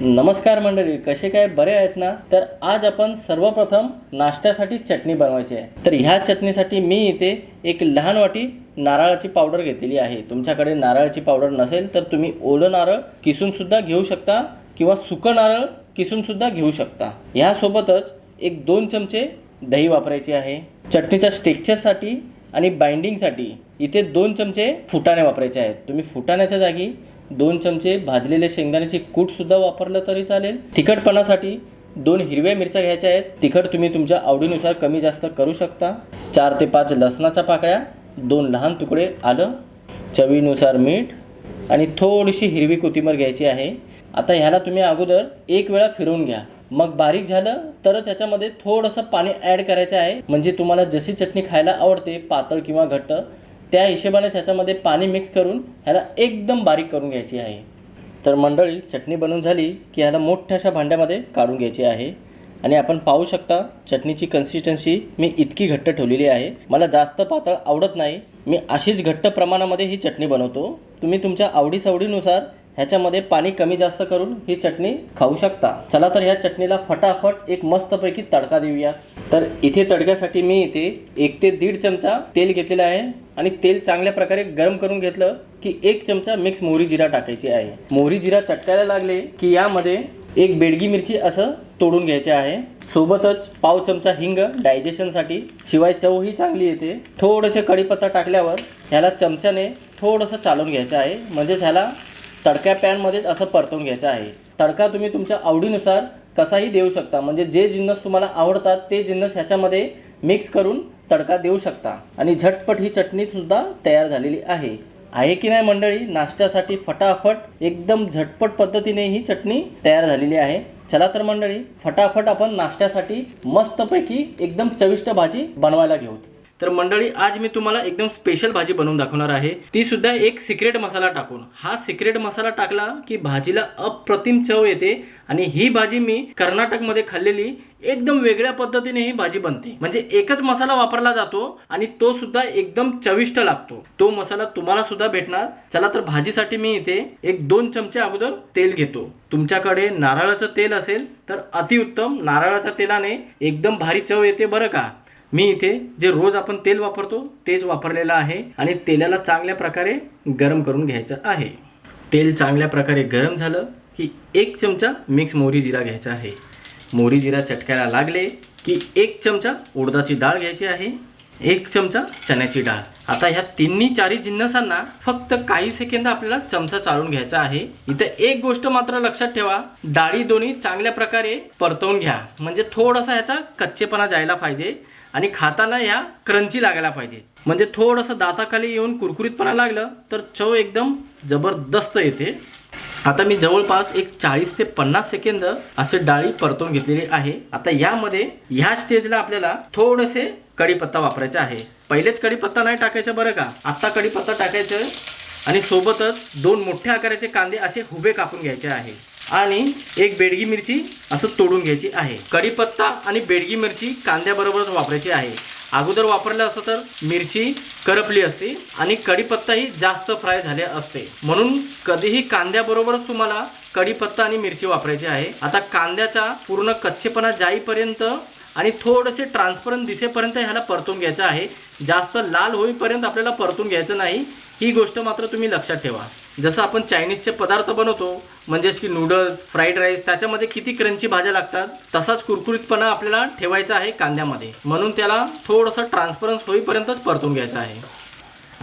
नमस्कार मंडळी कसे काय? बरे आहेत ना? तर आज आपण सर्वप्रथम नाश्त्यासाठी चटणी बनवायची आहे. तर ह्या चटणीसाठी मी इथे एक लहान वाटी नारळाची पावडर घेतलेली आहे. तुमच्याकडे नारळाची पावडर नसेल तर तुम्ही ओलं नारळ किसूनसुद्धा घेऊ शकता किंवा सुकं नारळ किसूनसुद्धा घेऊ शकता. ह्यासोबतच एक दोन चमचे दही वापरायचे आहे. चटणीच्या स्टेक्चरसाठी आणि बाइंडिंगसाठी इथे दोन चमचे फुटाणे वापरायचे आहेत. तुम्ही फुटाण्याच्या जागी दोन चमचे भाजलेले शेंगदाण्याचे कूटसुद्धा वापरलं तरी चालेल. तिखटपणासाठी दोन हिरव्या मिरच्या घ्यायच्या आहेत. तिखट तुम्ही तुमच्या आवडीनुसार कमी जास्त करू शकता. चार ते पाच लसणाच्या पाकळ्या दोन लहान तुकडे आलं चवीनुसार मीठ आणि थोडीशी हिरवी कोथिंबीर घ्यायची आहे. आता ह्याला तुम्ही अगोदर एक वेळा फिरवून घ्या. मग बारीक झालं तरच याच्यामध्ये थोडंसं पाणी ॲड करायचं आहे. म्हणजे तुम्हाला जशी चटणी खायला आवडते पातळ किंवा घट्ट त्या हिशोबाने त्याच्यामध्ये पाणी मिक्स करून ह्याला एकदम बारीक करून घ्यायची आहे. तर मंडळी चटणी बनवून झाली की ह्याला मोठ्याशा भांड्यामध्ये काढून घ्यायची आहे. आणि आपण पाहू शकता चटणीची कन्सिस्टन्सी मी इतकी घट्ट ठेवलेली आहे. मला जास्त पातळ आवडत नाही. मी अशीच घट्ट प्रमाणामध्ये ही चटणी बनवतो. तुम्ही तुमच्या आवडीसवडीनुसार ह्याच्यामध्ये पाणी कमी जास्त करून ही चटणी खाऊ शकता. चला तर ह्या चटणीला फटाफट एक मस्तपैकी तडका देऊया. तर इथे तडक्यासाठी मी इथे एक ते दीड चमचा तेल घेतलेलं आहे आणि तेल चांगल्या प्रकारे गरम करून घेतलं की एक चमचा मिक्स मोहरी जिरा टाकायची आहे. मोहरी जिरा चटकायला लागले की यामध्ये एक बेडगी मिरची असं तोडून घ्यायचे आहे. सोबतच पाव चमचा हिंग डायजेशनसाठी शिवाय चवही चांगली येते. थोडंसं कढीपत्ता टाकल्यावर ह्याला चमच्याने थोडंसं चालून घ्यायचं आहे. म्हणजेच ह्याला तडक्या पॅनमध्येच असं परतवून घ्यायचं आहे. तडका तुम्ही तुमच्या आवडीनुसार कसाही देऊ शकता. म्हणजे जे जिन्नस तुम्हाला आवडतात ते जिन्नस ह्याच्यामध्ये मिक्स करून तडका देऊ शकता. आणि झटपट ही चटणीसुद्धा तयार झालेली आहे. आहे की नाही मंडळी? नाश्त्यासाठी फटाफट एकदम झटपट पद्धतीने ही चटणी तयार झालेली आहे. चला तर मंडळी फटाफट आपण नाश्त्यासाठी मस्तपैकी एकदम चविष्ट भाजी बनवायला घेऊ तर मंडळी आज मी तुम्हाला एकदम स्पेशल भाजी बनवून दाखवणार आहे. ती सुद्धा एक सिक्रेट मसाला टाकून. हा सिक्रेट मसाला टाकला की भाजीला अप्रतिम चव येते आणि ही भाजी मी कर्नाटकमध्ये खाल्लेली एकदम वेगळ्या पद्धतीने ही भाजी बनते. म्हणजे एकच मसाला वापरला जातो आणि तो सुद्धा एकदम चविष्ट लागतो. तो मसाला तुम्हाला सुद्धा भेटणार. चला तर भाजीसाठी मी इथे एक दोन चमचे अगोदर तेल घेतो. तुमच्याकडे नारळाचं तेल असेल तर अतिउत्तम नारळाच्या तेलाने एकदम भारी चव येते बरं का? मी इथे जे रोज आपण तेल वापरतो तेच वापरलेलं आहे आणि तेलाला चांगल्या प्रकारे गरम करून घ्यायचं आहे. तेल चांगल्या प्रकारे गरम झालं की एक चमचा मिक्स मोहरी जिरा घ्यायचा आहे. मोहरी जिरा चटकायला लागले की एक चमचा उडदाची डाळ घ्यायची आहे एक चमचा चण्याची डाळ. आता ह्या तिन्ही चारी जिन्नसांना फक्त काही सेकंद आपल्याला चमचा चालून घ्यायचा आहे. इथं एक गोष्ट मात्र लक्षात ठेवा डाळी दोन्ही चांगल्या प्रकारे परतवून घ्या. म्हणजे थोडासा ह्याचा कच्चेपणा जायला पाहिजे. आणि खाताना ह्या क्रंची लागायला पाहिजे. म्हणजे थोडंसं दाताखाली येऊन कुरकुरीतपणा लागलं तर चव एकदम जबरदस्त येते. आता मी जवळपास एक चाळीस ते पन्नास सेकंद असे डाळी परतून घेतलेली आहे. आता यामध्ये ह्या स्टेजला आपल्याला थोडेसे कढीपत्ता वापरायचा आहे. पहिलेच कढीपत्ता नाही टाकायचा बरं का? आत्ता कढीपत्ता टाकायचं आणि सोबतच दोन मोठ्या आकाराचे कांदे असे हुबे कापून घ्यायचे आहे. आणि एक बेडगी मिरची असं तोडून घ्यायची आहे. कढीपत्ता आणि बेडगी मिरची कांद्याबरोबरच वापरायची आहे. अगोदर वापरलं असतं तर मिरची करपली असते आणि कढीपत्ताही जास्त फ्राय झाले असते. म्हणून कधीही कांद्याबरोबरच तुम्हाला कढीपत्ता आणि मिरची वापरायची आहे. आता कांद्याचा पूर्ण कच्चेपणा जाईपर्यंत आणि थोडेसे ट्रान्सपरंट दिसेपर्यंत ह्याला परतून घ्यायचं आहे. जास्त लाल होईपर्यंत आपल्याला परतून घ्यायचं नाही. ही गोष्ट मात्र तुम्ही लक्षात ठेवा. जसं आपण चायनीजचे पदार्थ बनवतो म्हणजेच की नूडल्स फ्राईड राईस त्याच्यामध्ये किती क्रंची भाज्या लागतात तसाच कुरकुरीतपणा आपल्याला ठेवायचा आहे कांद्यामध्ये. म्हणून त्याला थोडंसं ट्रान्सपरन्स होईपर्यंतच परतून घ्यायचं आहे.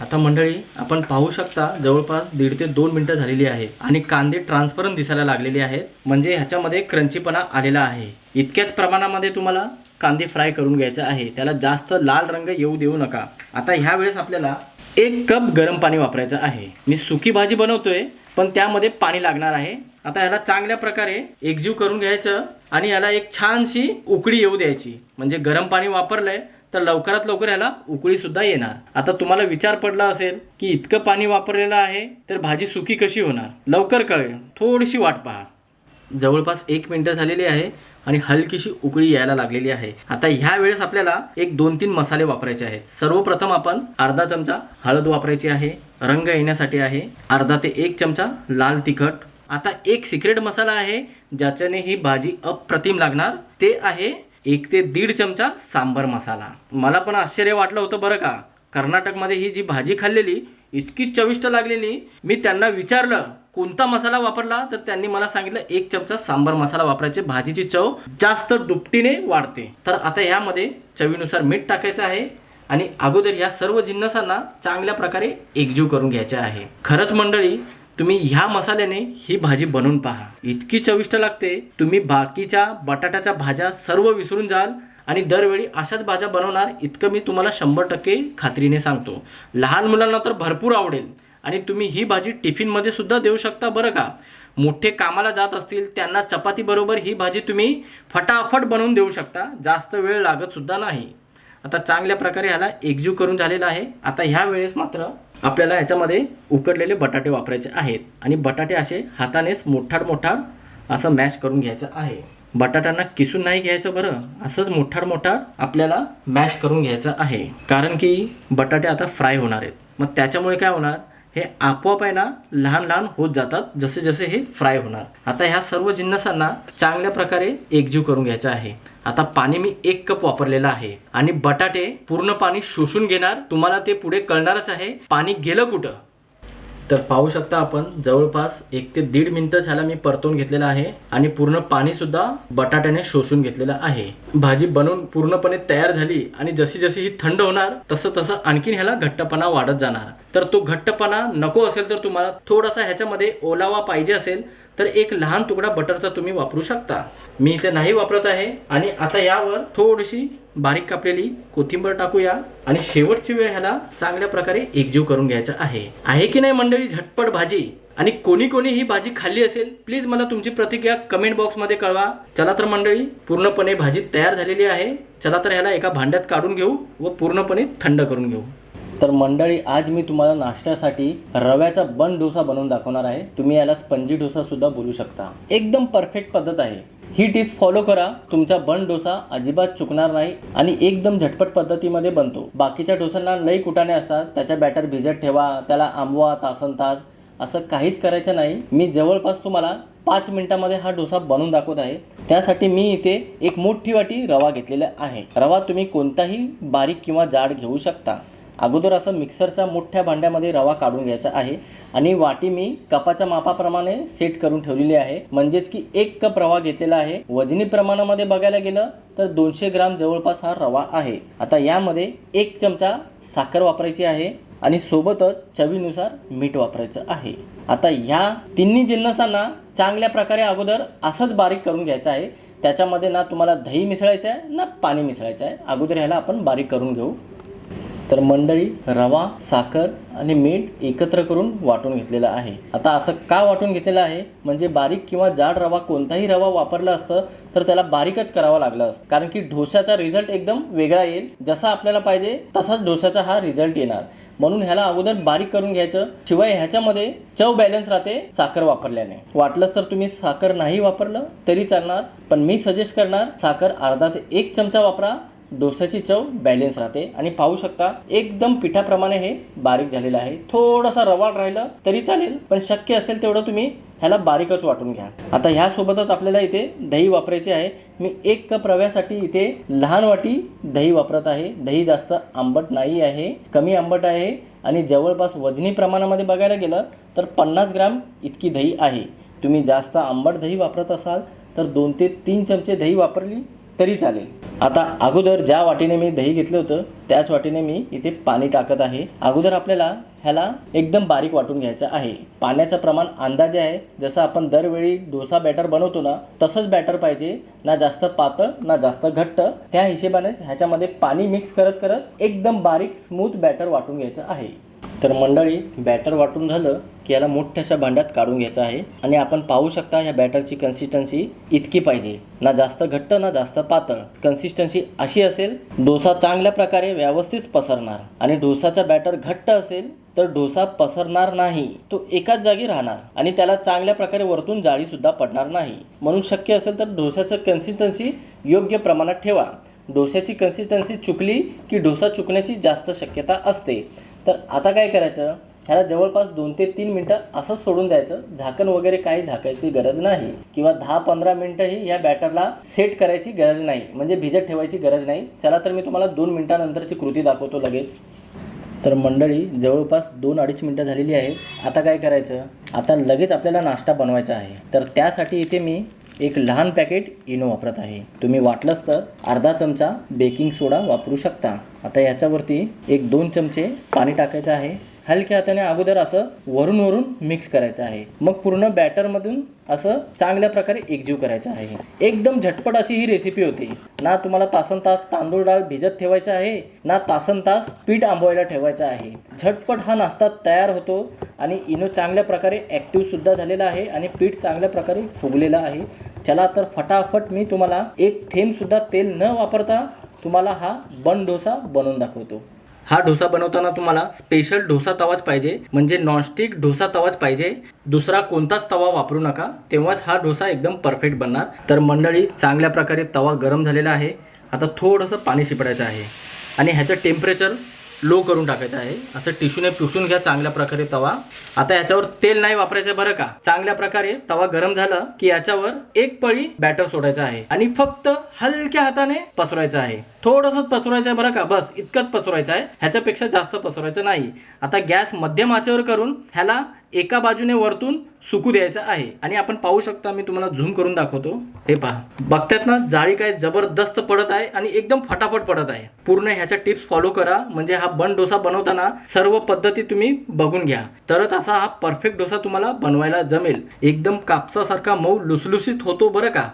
आता मंडळी आपण पाहू शकता जवळपास दीड ते दोन मिनटं झालेली आहेत आणि कांदे ट्रान्सपरंट दिसायला लागलेले आहेत. म्हणजे ह्याच्यामध्ये क्रंचीपणा आलेला आहे. इतक्याच प्रमाणामध्ये तुम्हाला कांदे फ्राय करून घ्यायचे आहे. त्याला जास्त लाल रंग येऊ देऊ नका. आता ह्या वेळेस आपल्याला एक कप गरम पाणी वापरायचं आहे. मी सुकी भाजी बनवतोय पण त्यामध्ये पाणी लागणार आहे. आता ह्याला चांगल्या प्रकारे एकजीव करून घ्यायचं आणि ह्याला एक छानशी उकळी येऊ द्यायची. म्हणजे गरम पाणी वापरलंय तर लवकरात लवकर ह्याला उकळी सुद्धा येणार. आता तुम्हाला विचार पडला असेल की इतकं पाणी वापरलेलं आहे तर भाजी सुकी कशी होणार? लवकर कळेल. थोडीशी वाट पहा. जवळपास एक मिनटं झालेली आहे आणि हलकीशी उकळी यायला लागलेली आहे. आता ह्या वेळेस आपल्याला एक दोन तीन मसाले वापरायचे आहेत. सर्वप्रथम आपण अर्धा चमचा हळद वापरायची आहे. रंग येण्यासाठी आहे. अर्धा ते एक चमचा लाल तिखट. आता एक सिक्रेट मसाला आहे ज्याच्याने ही भाजी अप्रतिम लागणार. ते आहे एक ते दीड चमचा सांबर मसाला. मला पण आश्चर्य वाटलं होतं बरं का. कर्नाटकमध्ये ही जी भाजी खाल्लेली इतकी चविष्ट लागलेली मी त्यांना विचारलं कोणता मसाला वापरला? तर त्यांनी मला सांगितलं एक चमचा सांबर मसाला वापरायचे. भाजीची चव जास्त दुपटीने वाढते. तर आता ह्यामध्ये चवीनुसार मीठ टाकायचं आहे आणि अगोदर या सर्व जिन्नसांना चांगल्या प्रकारे एकजीव करून घ्यायचे आहे. खरंच मंडळी तुम्ही ह्या मसाल्याने ही भाजी बनवून पहा. इतकी चविष्ट लागते. तुम्ही बाकीच्या बटाट्याच्या भाज्या सर्व विसरून जाल. आणि दरवेळी अशाच भाज्या बनवणार इतकं मी तुम्हाला शंभर टक्के खात्रीने सांगतो. लहान मुलांना तर भरपूर आवडेल. आणि तुम्ही ही भाजी टिफिनमध्ये सुद्धा देऊ शकता बरं का? मोठे कामाला जात असतील त्यांना चपातीबरोबर ही भाजी तुम्ही फटाफट बनवून देऊ शकता. जास्त वेळ लागतसुद्धा नाही. आता चांगल्या प्रकारे ह्याला एकजीव करून झालेला आहे. आता ह्या वेळेस मात्र आपल्याला ह्याच्यामध्ये उकडलेले बटाटे वापरायचे आहेत. आणि बटाटे असे हातानेच मोठाड मोठाड असं मॅश करून घ्यायचं आहे. बटाट्यांना किसून नाही घ्यायचं बरं असंच मोठाड मोठा आपल्याला मॅश करून घ्यायचं आहे. कारण की बटाटे आता फ्राय होणार आहेत. मग त्याच्यामुळे काय होणार? हे आपोआप आहे ना लहान लहान होत जातात जसे जसे हे फ्राय होणार. आता ह्या सर्व जिन्नसांना चांगल्या प्रकारे एकजीव करून घ्यायचं आहे. आता पाणी मी एक कप वापरलेलं आहे. आणि बटाटे पूर्ण पाणी शोषून घेणार तुम्हाला ते पुढे कळणारच आहे. पाणी गेलं कुठं? तर पाहू शकता आपण जवळपास एक ते दीड मिनिटं ह्याला मी परतवून घेतलेलं आहे आणि पूर्ण पाणी सुद्धा बटाट्याने शोषून घेतलेलं आहे. भाजी बनवून पूर्णपणे तयार झाली आणि जशी जशी ही थंड होणार तसं तसं आणखीन ह्याला घट्टपणा वाढत जाणार. तर तो घट्टपणा नको असेल तर तुम्हाला थोडासा ह्याच्यामध्ये ओलावा पाहिजे असेल तर एक लहान तुकडा बटरचा तुम्ही वापरू शकता. मी इथे नाही वापरत आहे. आणि आता यावर थोडीशी बारीक कापलेली कोथिंबर टाकूया. आणि शेवटची वेळ ह्याला चांगल्या प्रकारे एकजीव करून घ्यायचा आहे. आहे की नाही मंडळी? झटपट भाजी. आणि कोणी कोणी ही भाजी खाल्ली असेल प्लीज मला तुमची प्रतिक्रिया कमेंट बॉक्समध्ये कळवा. चला तर मंडळी पूर्णपणे भाजी तयार झालेली आहे. चला तर ह्याला एका भांड्यात काढून घेऊ व पूर्णपणे थंड करून घेऊ. तर मंडळी आज मी तुम्हाला नाश्त्यासाठी रव्याचा बन डोसा बनवून दाखवणार आहे. तुम्ही याला स्पंजी डोसा सुद्धा बोलू शकता. एकदम परफेक्ट पद्धत आहे. ही टिप्स फॉलो करा. तुमचा बन डोसा अजिबात चुकणार नाही आणि एकदम झटपट पद्धतीमध्ये बनतो. बाकीच्या डोसांना लई कुटाणे असतात. त्याच्या बॅटर भिजत ठेवा त्याला आंबवा तासन तास असं काहीच करायचं नाही. मी जवळपास तुम्हाला पाच मिनिटामध्ये हा डोसा बनवून दाखवत आहे. त्यासाठी मी इथे एक मोठी वाटी रवा घेतलेला आहे. रवा तुम्ही कोणताही बारीक किंवा जाड घेऊ शकता. अगोदर असं मिक्सरच्या मोठ्या भांड्यामध्ये रवा काढून घ्यायचा आहे आणि वाटी मी कपाच्या मापाप्रमाणे सेट करून ठेवलेली आहे. म्हणजेच की एक कप रवा घेतलेला आहे. वजनी प्रमाणामध्ये बघायला गेलं तर दोनशे ग्राम जवळपास हा रवा आहे. आता यामध्ये एक चमचा साखर वापरायची आहे आणि सोबतच चवीनुसार मीठ वापरायचं आहे. आता ह्या तिन्ही जिन्नसांना चांगल्या प्रकारे अगोदर असंच बारीक करून घ्यायचं आहे. त्याच्यामध्ये ना तुम्हाला दही मिसळायचं आहे ना पाणी मिसळायचं आहे अगोदर ह्याला आपण बारीक करून घेऊ. तर मंडळी रवा साखर आणि मीठ एकत्र करून वाटून घेतलेलं आहे. आता असं का वाटून घेतलेलं आहे? म्हणजे बारीक किंवा जाड रवा कोणताही रवा वापरला असतं तर त्याला बारीकच करावं लागलं असतं. कारण की ढोशाचा रिझल्ट एकदम वेगळा येईल. जसा आपल्याला पाहिजे तसाच ढोशाचा हा रिझल्ट येणार. म्हणून ह्याला अगोदर बारीक करून घ्यायचं. शिवाय ह्याच्यामध्ये चव बॅलन्स राहते साखर वापरल्याने. वाटलंच तर तुम्ही साखर नाही वापरलं तरी चालणार. पण मी सजेस्ट करणार साखर अर्धा ते एक चमचा वापरा. डोस्याची चव बॅलेन्स राहते. आणि पाहू शकता एकदम पिठाप्रमाणे हे बारीक झालेलं आहे. थोडासा रवाळ राहिलं तरी चालेल पण शक्य असेल तेवढं तुम्ही ह्याला बारीकच वाटून घ्या. आता ह्यासोबतच आपल्याला इथे दही वापरायची आहे. मी एक कप रव्यासाठी इथे लहान वाटी दही वापरत आहे. दही जास्त आंबट नाही आहे कमी आंबट आहे. आणि जवळपास वजनी प्रमाणामध्ये बघायला गेलं तर पन्नास ग्राम इतकी दही आहे. तुम्ही जास्त आंबट दही वापरत असाल तर दोन ते तीन चमचे दही वापरली तरी चालेल. आता अगोदर ज्या वाटीने मी दही घेतलं होतं त्याच वाटीने मी इथे पाणी टाकत आहे. अगोदर आपल्याला ह्याला एकदम बारीक वाटून घ्यायचं आहे. पाण्याचं प्रमाण अंदाजे आहे. जसं आपण दरवेळी डोसा बॅटर बनवतो ना तसंच बॅटर पाहिजे. ना जास्त पातळ ना जास्त घट्ट. त्या हिशेबानेच ह्याच्यामध्ये पाणी मिक्स करत करत एकदम बारीक स्मूथ बॅटर वाटून घ्यायचं आहे. तर मंडळी बॅटर वाटून झालं की याला मोठ्याशा भांड्यात काढून घ्यायचं आहे आणि आपण पाहू शकता या बॅटरची कन्सिस्टन्सी इतकी पाहिजे. ना जास्त घट्ट ना जास्त पातळ. कन्सिस्टन्सी अशी असेल डोसा चांगल्या प्रकारे व्यवस्थित पसरणार. आणि डोसाचा बॅटर घट्ट असेल तर डोसा पसरणार नाही. तो एकाच जागी राहणार. आणि त्याला चांगल्या प्रकारे वरतून जाळी सुद्धा पडणार नाही. म्हणून शक्य असेल तर डोसाचं कन्सिस्टन्सी योग्य प्रमाणात ठेवा. डोस्याची कन्सिस्टन्सी चुकली की डोसा चुकण्याची जास्त शक्यता असते. तर आता काय करायचं? ह्याला जवळपास दोन ते तीन मिनटं असंच सोडून द्यायचं. झाकण वगैरे काही झाकायची गरज नाही. किंवा दहा पंधरा मिनटंही या बॅटरला सेट करायची गरज नाही. म्हणजे भिजत ठेवायची गरज नाही. चला तर मी तुम्हाला दोन मिनटानंतरची कृती दाखवतो लगेच. तर मंडळी जवळपास दोन अडीच मिनटं झालेली आहेत. आता काय करायचं? आता लगेच आपल्याला नाश्ता बनवायचा आहे. तर त्यासाठी इथे मी एक लहान पॅकेट इनो वापरत आहे. तुम्ही वाटलंच तर अर्धा चमचा बेकिंग सोडा वापरू शकता. आता याच्यावरती एक दोन चमचे पाणी टाकायचं आहे. हलक्या हाताने अगोदर असं वरून वरून मिक्स करायचं आहे. मग पूर्ण बॅटरमधून असं चांगल्या प्रकारे एकजीव करायचं आहे. एकदम झटपट अशी ही रेसिपी होती. ना तुम्हाला तासन तास तांदूळ डाळ भिजत ठेवायचं आहे ना तासन तास पीठ आंबवायला ठेवायचं आहे. झटपट हा नाश्ता तयार होतो आणि इनो चांगल्या प्रकारे ॲक्टिव्ह सुद्धा झालेला आहे आणि पीठ चांगल्या प्रकारे फुगलेलं आहे. चला तर फटाफट मी तुम्हाला एक थेंबसुद्धा तेल न वापरता तुम्हाला हा बन डोसा बनवून दाखवतो. हा डोसा बनवताना तुम्हाला स्पेशल डोसा तवाच पाहिजे. म्हणजे नॉनस्टिक डोसा तवाच पाहिजे. दुसरा कोणताच तवा वापरू नका. तेव्हाच हा डोसा एकदम परफेक्ट बनणार. तर मंडळी चांगल्या प्रकारे तवा गरम झालेला आहे. आता थोडंसं पाणी शिपडायचं आहे. आणि ह्याचं टेम्परेचर लो करून टाकायचं आहे. असं टिश्यूने पुसून घ्या चांगल्या प्रकारे तवा. आता याच्यावर तेल नाही वापरायचं बरं का? चांगल्या प्रकारे तवा गरम झाला की याच्यावर एक पळी बॅटर सोडायचं आहे. आणि फक्त हलक्या हाताने पसरायचं आहे. थोडस पसरायचं आहे बरं का? बस इतकंच पसरायचं आहे. ह्याच्यापेक्षा जास्त पसरायचं नाही. आता गॅस मध्यम आचेवर करून ह्याला एका बाजूने वरतून सुकू द्यायचं आहे. आणि आपण पाहू शकता मी तुम्हाला झूम करून दाखवतो. हे पहा. बघतात ना जाळी काय जबरदस्त पडत आहे आणि एकदम फटाफट पडत आहे. पूर्ण ह्याच्या टिप्स फॉलो करा. म्हणजे हा बन डोसा बनवताना सर्व पद्धती तुम्ही बघून घ्या. तरच असा हा परफेक्ट डोसा तुम्हाला बनवायला जमेल. एकदम कापसासारखा मऊ लुसलुसीत होतो बरं का?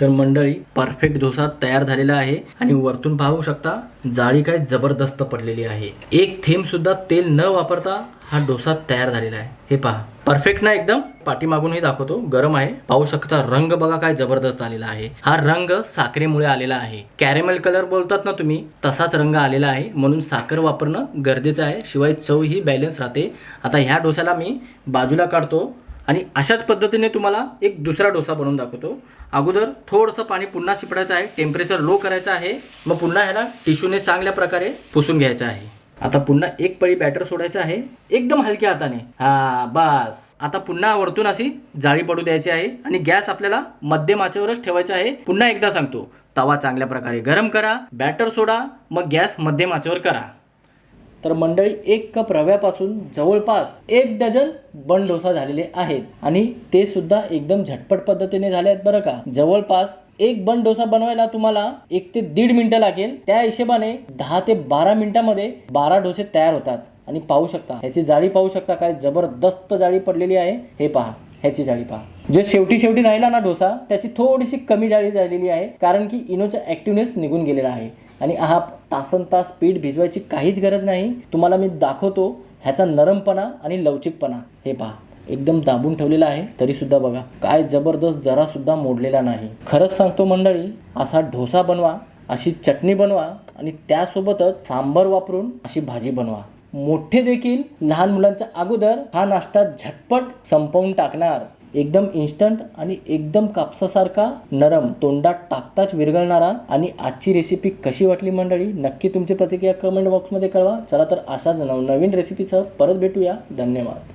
तर मंडळी परफेक्ट डोसा तयार झालेला आहे आणि वरतून पाहू शकता जाळी काय जबरदस्त पडलेली आहे. एक थेंब सुद्धा तेल न वापरता हा डोसा तयार झालेला आहे. हे पहा. परफेक्ट ना एकदम? पाठीमागूनही दाखवतो. गरम आहे. पाहू शकता रंग बघा काय जबरदस्त आलेला आहे. हा रंग साखरेमुळे आलेला आहे. कॅरेमल कलर बोलतात ना तुम्ही तसाच रंग आलेला आहे. म्हणून साखर वापरणं गरजेचं आहे. शिवाय चव ही बॅलन्स राहते. आता ह्या डोसाला मी बाजूला काढतो आणि अशाच पद्धतीने तुम्हाला एक दुसरा डोसा बनवून दाखवतो. अगोदर थोडंसं पाणी पुन्हा शिपडायचं आहे टेम्परेचर लो करायचं आहे. मग पुन्हा ह्याला टिश्यूने चांगल्या प्रकारे पुसून घ्यायचं आहे. आता पुन्हा एक पळी बॅटर सोडायचं आहे एकदम हलक्या हाताने. हा बस. आता पुन्हा वरतून अशी जाळी पडू द्यायची आहे आणि गॅस आपल्याला मध्यम आचेवरच ठेवायचा आहे. पुन्हा एकदा सांगतो तवा चांगल्या प्रकारे गरम करा बॅटर सोडा मग गॅस मध्यम आचेवर करा. तर मंडळी एक कप रव्यापासून जवळपास एक डझन बन डोसा झालेले आहेत. आणि ते सुद्धा एकदम झटपट पद्धतीने झाले आहेत बरं का. जवळपास एक बन डोसा बनवायला तुम्हाला एक ते दीड मिनिटं लागेल. त्या हिशोबाने दहा ते बारा मिनिटामध्ये बारा डोसे तयार होतात. आणि पाहू शकता ह्याची जाळी पाहू शकता काय जबरदस्त जाळी पडलेली आहे. हे पहा ह्याची जाळी पहा. जे शेवटी शेवटी राहिला ना डोसा त्याची थोडीशी कमी जाळी झालेली आहे कारण की इनोचा ऍक्टिव्हनेस निघून गेलेला आहे. आणि हा तासन तास पीठ भिजवायची काहीच गरज नाही. तुम्हाला मी दाखवतो ह्याचा नरमपणा आणि लवचिकपणा. हे पहा एकदम दाबून ठेवलेला आहे तरी सुद्धा बघा. काय जबरदस्त जरा सुद्धा मोडलेला नाही. खरंच सांगतो मंडळी असा ढोसा बनवा अशी चटणी बनवा आणि त्यासोबतच सांबर वापरून अशी भाजी बनवा. मोठे देखील लहान मुलांच्या अगोदर हा नाश्ता झटपट संपवून टाकणार. एकदम इन्स्टंट आणि एकदम कापसासारखा नरम तोंडात टाकताच विरघळणारा आणि आजची रेसिपी कशी वाटली मंडळी? नक्की तुमची प्रतिक्रिया कमेंट बॉक्समध्ये कळवा. चला तर अशाच नवनवीन रेसिपीसह परत भेटूया. धन्यवाद.